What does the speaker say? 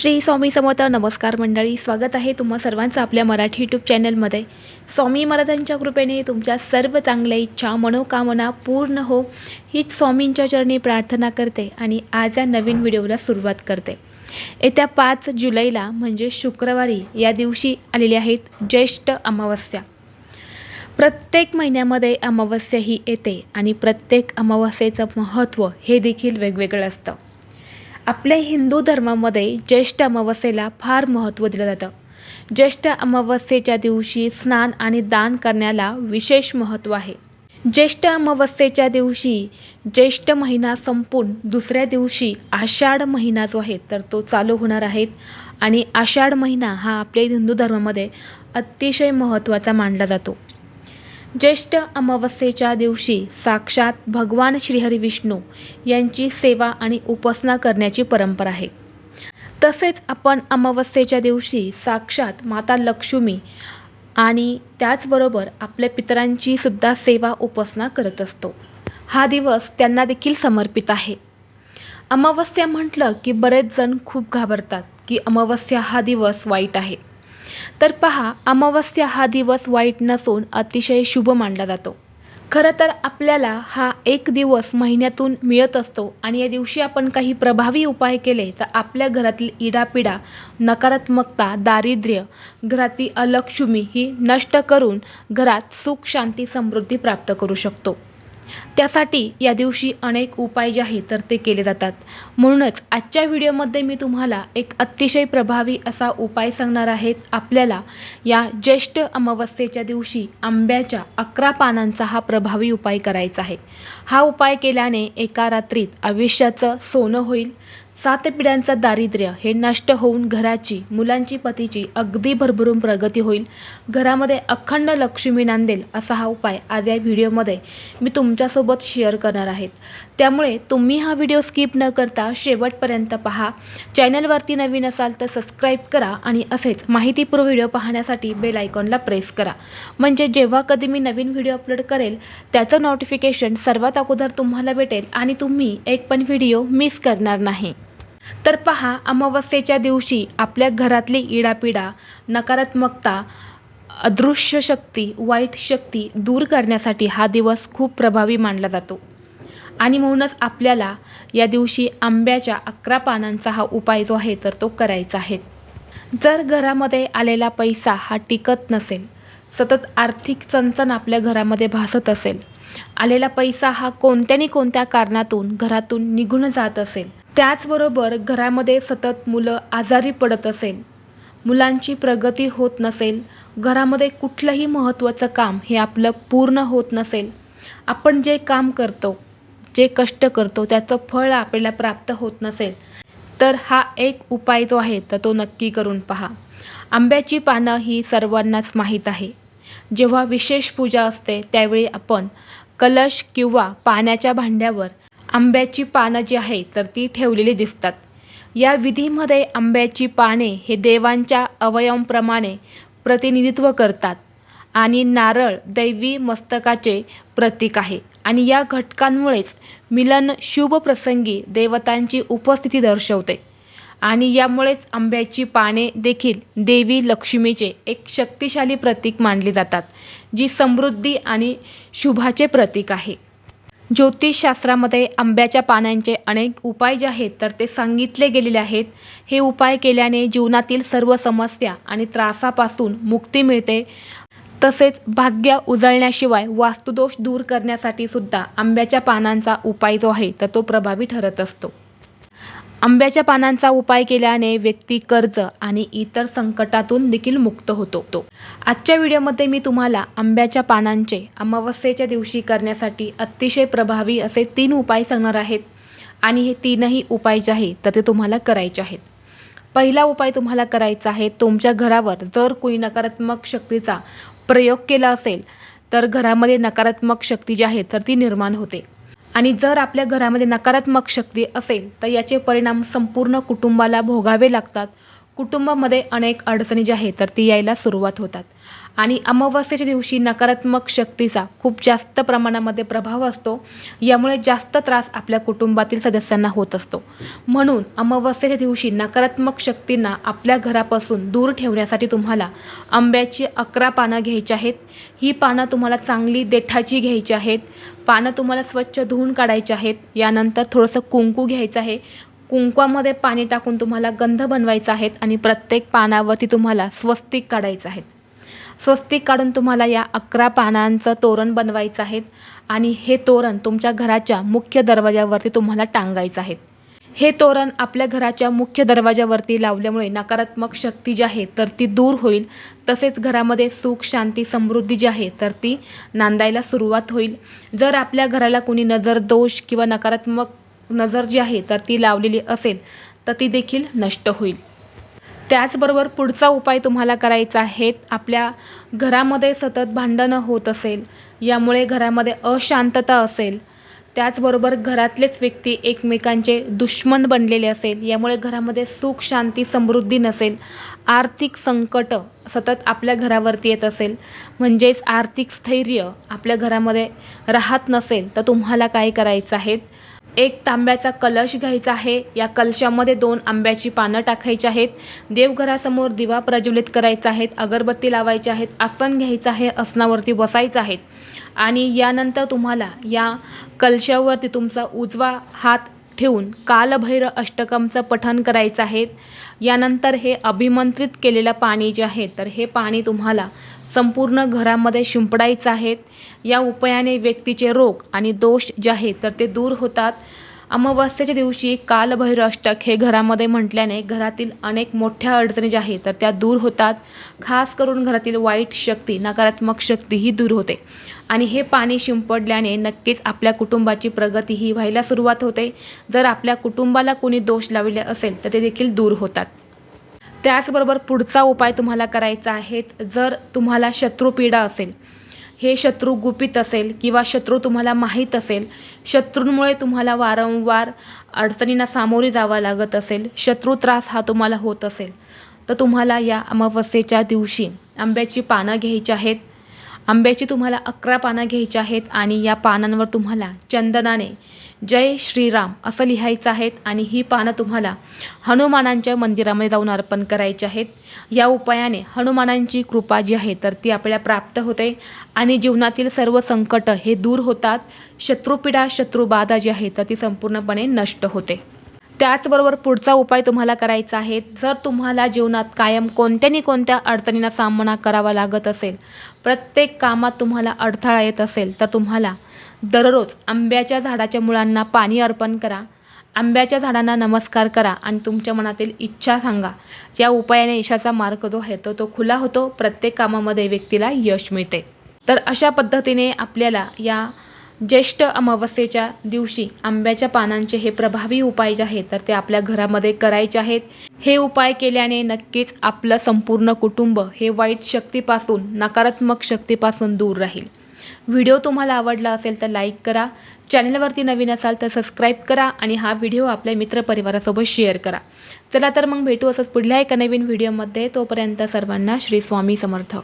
श्री स्वामी समर्थ नमस्कार मंडळी स्वागत आहे तुम्हा सर्वांचं आपल्या मराठी यूट्यूब चॅनलमध्ये स्वामी महाराजांच्या कृपेने तुमच्या सर्व चांगल्या इच्छा मनोकामना पूर्ण हो हीच स्वामींच्या चरणी प्रार्थना करते आणि आज या नवीन व्हिडिओला सुरुवात करते. येत्या पाच जुलैला म्हणजे शुक्रवारी या दिवशी आलेल्या आहेत ज्येष्ठ अमावस्या. प्रत्येक महिन्यामध्ये अमावस्या ही येते आणि प्रत्येक अमावस्येचं महत्त्व हे देखील वेगवेगळं असतं. आपल्या हिंदू धर्मामध्ये ज्येष्ठ अमावस्येला फार महत्त्व दिलं जातं. ज्येष्ठ अमावस्येच्या दिवशी स्नान आणि दान करण्याला विशेष महत्त्व आहे. ज्येष्ठ अमावस्येच्या दिवशी ज्येष्ठ महिना संपून दुसऱ्या दिवशी आषाढ महिना जो आहे तर तो चालू होणार आहे. आणि आषाढ महिना हा आपल्या हिंदू धर्मामध्ये अतिशय महत्त्वाचा मानला जातो. ज्येष्ठ अमावस्येच्या दिवशी साक्षात भगवान श्रीहरी विष्णू यांची सेवा आणि उपासना करण्याची परंपरा आहे. तसेच आपण अमावस्येच्या दिवशी साक्षात माता लक्ष्मी आणि त्याचबरोबर आपल्या पितरांची सुद्धा सेवा उपासना करत असतो. हा दिवस त्यांना देखील समर्पित आहे. अमावस्या म्हटलं की बरेच जण खूप घाबरतात की अमावस्या हा दिवस वाईट आहे. तर पहा अमावस्या हा दिवस वाईट नसून अतिशय शुभ मानला जातो. खरं तर आपल्याला हा एक दिवस महिन्यातून मिळत असतो आणि या दिवशी आपण काही प्रभावी उपाय केले तर आपल्या घरातील इडापिडा नकारात्मकता दारिद्र्य घरातील अलक्ष्मी ही नष्ट करून घरात सुख शांती समृद्धी प्राप्त करू शकतो. त्यासाठी या दिवशी अनेक उपाय जे आहेत तर ते केले जातात. म्हणूनच आजच्या व्हिडिओमध्ये मी तुम्हाला एक अतिशय प्रभावी असा उपाय सांगणार आहेत आपल्याला या ज्येष्ठ अमावस्येच्या दिवशी आंब्याच्या अकरा पानांचा हा प्रभावी उपाय करायचा आहे. हा उपाय केल्याने एका रात्रीत आयुष्याचं सोनं होईल. सात पिढ्यांचं दारिद्र्य हे नष्ट होऊन घराची मुलांची पतीची अगदी भरभरून प्रगती होईल. घरामध्ये अखंड लक्ष्मी नांदेल असा हा उपाय आज या व्हिडिओमध्ये मी तुमच्यासोबत शेअर करणार आहेत. त्यामुळे तुम्ही हा व्हिडिओ स्किप न करता शेवटपर्यंत पहा. चॅनलवरती नवीन असाल तर सबस्क्राईब करा आणि असेच माहितीपूर्व व्हिडिओ पाहण्यासाठी बेल आयकॉनला प्रेस करा. म्हणजे जेव्हा कधी मी नवीन व्हिडिओ अपलोड करेल त्याचं नोटिफिकेशन सर्वात अगोदर तुम्हाला भेटेल आणि तुम्ही एक पण व्हिडिओ मिस करणार नाही. तर पहा अमावस्येच्या दिवशी आपल्या घरातली इडापिडा नकारात्मकता अदृश्य शक्ती वाईट शक्ती दूर करण्यासाठी हा दिवस खूप प्रभावी मानला जातो. आणि म्हणूनच आपल्याला या दिवशी आंब्याच्या अकरा पानांचा हा उपाय जो आहे तर तो करायचा आहे. जर घरामध्ये आलेला पैसा हा टिकत नसेल सतत आर्थिक चणचण आपल्या घरामध्ये भासत असेल आलेला पैसा हा कोणत्यानी कोणत्या कारणातून घरातून निघून जात असेल त्याचबरोबर घरामध्ये सतत मुलं आजारी पडत असेल मुलांची प्रगती होत नसेल घरामध्ये कुठलंही महत्त्वाचं काम हे आपलं पूर्ण होत नसेल आपण जे काम करतो जे कष्ट करतो त्याचं फळ आपल्याला प्राप्त होत नसेल तर हा एक उपाय जो आहे तर तो नक्की करून पहा. आंब्याची पानं ही सर्वांनाच माहीत आहे. जेव्हा विशेष पूजा असते त्यावेळी आपण कलश किंवा पाण्याच्या भांड्यावर आंब्याची पानं जी आहे तर ती ठेवलेली दिसतात. या विधीमध्ये आंब्याची पाने हे देवांच्या अवयवांप्रमाणे प्रतिनिधित्व करतात आणि नारळ दैवी मस्तकाचे प्रतीक आहे. आणि या घटकांमुळेच मिलन शुभ प्रसंगी देवतांची उपस्थिती दर्शवते. आणि यामुळेच आंब्याची पाने देखील देवी लक्ष्मीचे एक शक्तिशाली प्रतीक मानली जातात जी समृद्धी आणि शुभाचे प्रतीक आहे. ज्योतिषशास्त्रामध्ये आंब्याच्या पानांचे अनेक उपाय जे आहेत तर ते सांगितले गेलेले आहेत. हे उपाय केल्याने जीवनातील सर्व समस्या आणि त्रासापासून मुक्ती मिळते. तसेच भाग्य उजळण्याशिवाय वास्तुदोष दूर करण्यासाठी सुद्धा आंब्याच्या पानांचा उपाय जो आहे तर तो प्रभावी ठरत असतो. आंब्याच्या पानांचा उपाय केल्याने व्यक्ती कर्ज आणि इतर संकटातून देखील मुक्त होतो. तो आजच्या व्हिडिओमध्ये मी तुम्हाला आंब्याच्या पानांचे अमावस्येच्या दिवशी करण्यासाठी अतिशय प्रभावी असे तीन उपाय सांगणार आहेत आणि हे तीनही उपाय जे आहे तर ते तुम्हाला करायचे आहेत. पहिला उपाय तुम्हाला करायचा आहे तुमच्या घरावर जर कोणी नकारात्मक शक्तीचा प्रयोग केला असेल तर घरामध्ये नकारात्मक शक्ती जी आहे तर ती निर्माण होते. आणि जर आपल्या घरामध्ये नकारात्मक शक्ती असेल तर याचे परिणाम संपूर्ण कुटुंबाला भोगावे लागतात. कुटुंबामध्ये अनेक अडचणी ज्या आहेत तर ती यायला सुरुवात होतात. आणि अमावस्येच्या दिवशी नकारात्मक शक्तीचा खूप जास्त प्रमाणामध्ये प्रभाव असतो. यामुळे जास्त त्रास आपल्या कुटुंबातील सदस्यांना होत असतो. म्हणून अमावस्येच्या दिवशी नकारात्मक शक्तींना आपल्या घरापासून दूर ठेवण्यासाठी तुम्हाला आंब्याची अकरा पानं घ्यायची आहेत. ही पानं तुम्हाला चांगली देठाची घ्यायची आहेत. पानं तुम्हाला स्वच्छ धुवून काढायची आहेत. यानंतर थोडंसं कुंकू घ्यायचं आहे. कुंकवामध्ये पाणी टाकून तुम्हाला गंध बनवायचा आहेत आणि प्रत्येक पानावरती तुम्हाला स्वस्तिक काढायचं आहे. स्वस्तिक काढून तुम्हाला या अकरा पानांचं तोरण बनवायचं आहे आणि हे तोरण तुमच्या घराच्या मुख्य दरवाजावरती तुम्हाला टांगायचं आहे. हे तोरण आपल्या घराच्या मुख्य दरवाजावरती लावल्यामुळे नकारात्मक शक्ती जी आहे तर ती दूर होईल. तसेच घरामध्ये सुख शांती समृद्धी जी आहे तर ती नांदायला सुरुवात होईल. जर आपल्या घराला कोणी नजर दोष किंवा नकारात्मक नजर जी आहे तर ती लावलेली असेल तर ती देखील नष्ट होईल. त्याचबरोबर पुढचा उपाय तुम्हाला करायचा आहे आपल्या घरामध्ये सतत भांडणं होत असेल यामुळे घरामध्ये अशांतता असेल त्याचबरोबर घरातलेच व्यक्ती एकमेकांचे दुश्मन बनलेले असेल यामुळे घरामध्ये सुख शांती समृद्धी नसेल आर्थिक संकट सतत आपल्या घरावरती येत असेल म्हणजेच आर्थिक स्थैर्य आपल्या घरामध्ये राहत नसेल तर तुम्हाला काय करायचं आहे? एक तांब्याचा कलश घ्यायचा आहे. या कलशामध्ये दोन आंब्याची पानं टाकायची आहेत. देवघरासमोर दिवा प्रज्वलित करायचा आहेत. अगरबत्ती लावायची आहेत. आसन घ्यायचं आहे. आसनावरती बसायचं आहेत. आणि यानंतर तुम्हाला या कलशावरती तुमचा उजवा हात ठेवून कालभैर अष्टकमचं पठण करायचं आहे. यानंतर हे अभिमंत्रित केलेलं पाणी जे आहे तर हे पाणी तुम्हाला संपूर्ण घरामध्ये शिंपडायचं आहेत. या उपायाने व्यक्तीचे रोग आणि दोष जे आहेत तर ते दूर होतात. अमावस्येच्या दिवशी कालभैर अष्टक हे घरामध्ये म्हटल्याने घरातील अनेक मोठ्या अडचणी ज्या आहेत तर त्या दूर होतात. खास करून घरातील वाईट शक्ती नकारात्मक शक्ती ही दूर होते. आणि हे पाणी शिंपडल्याने नक्कीच आपल्या कुटुंबाची प्रगती ही व्हायला सुरुवात होते. जर आपल्या कुटुंबाला कोणी दोष लावले असेल तर ते देखील दूर होतात. त्याचबरोबर पुढचा उपाय तुम्हाला करायचा आहे जर तुम्हाला शत्रुपीडा असेल हे शत्रू गुपित असेल किंवा शत्रू तुम्हाला माहीत असेल शत्रूंमुळे तुम्हाला वारंवार अडचणींना सामोरे जावं लागत असेल शत्रू त्रास हा तुम्हाला होत असेल तर तुम्हाला या अमावस्येच्या दिवशी आंब्याची पानं घ्यायची आहेत. आंब्याची तुम्हाला अकरा पानं घ्यायची आहेत आणि या पानांवर तुम्हाला चंदनाने जय श्रीराम असं लिहायचं आहेत आणि ही पानं तुम्हाला हनुमानांच्या मंदिरामध्ये जाऊन अर्पण करायची आहेत. या उपायाने हनुमानांची कृपा जी आहे तर ती आपल्याला प्राप्त होते आणि जीवनातील सर्व संकट हे दूर होतात. शत्रुपीडा शत्रुबाधा जी आहे तर ती संपूर्णपणे नष्ट होते. त्याचबरोबर पुढचा उपाय तुम्हाला करायचा आहे. जर तुम्हाला जीवनात कायम कोणत्यानी कोणत्या अडचणींना सामना करावा लागत असेल प्रत्येक कामात तुम्हाला अडथळा येत असेल तर तुम्हाला दररोज आंब्याच्या झाडाच्या मुळांना पाणी अर्पण करा. आंब्याच्या झाडांना नमस्कार करा आणि तुमच्या मनातील इच्छा सांगा. या उपायाने यशाचा मार्ग जो आहे तो तो खुला होतो. प्रत्येक कामामध्ये व्यक्तीला यश मिळते. तर अशा पद्धतीने आपल्याला या ज्येष्ठ अमावस्येच्या दिवशी आंब्याच्या पानांचे हे प्रभावी उपाय जे आहेत तर ते आपल्या घरामध्ये करायचे आहेत. हे उपाय केल्याने नक्कीच आपलं संपूर्ण कुटुंब हे वाईट शक्तीपासून नकारात्मक शक्तीपासून दूर राहील. व्हिडिओ तुम्हाला आवडला असेल तर लाईक करा. चॅनलवरती नवीन असाल तर सबस्क्राईब करा आणि हा व्हिडिओ आपल्या मित्रपरिवारासोबत शेअर करा. चला तर मग भेटू असंच पुढल्या एका नवीन व्हिडिओमध्ये. तोपर्यंत सर्वांना श्री स्वामी समर्थ.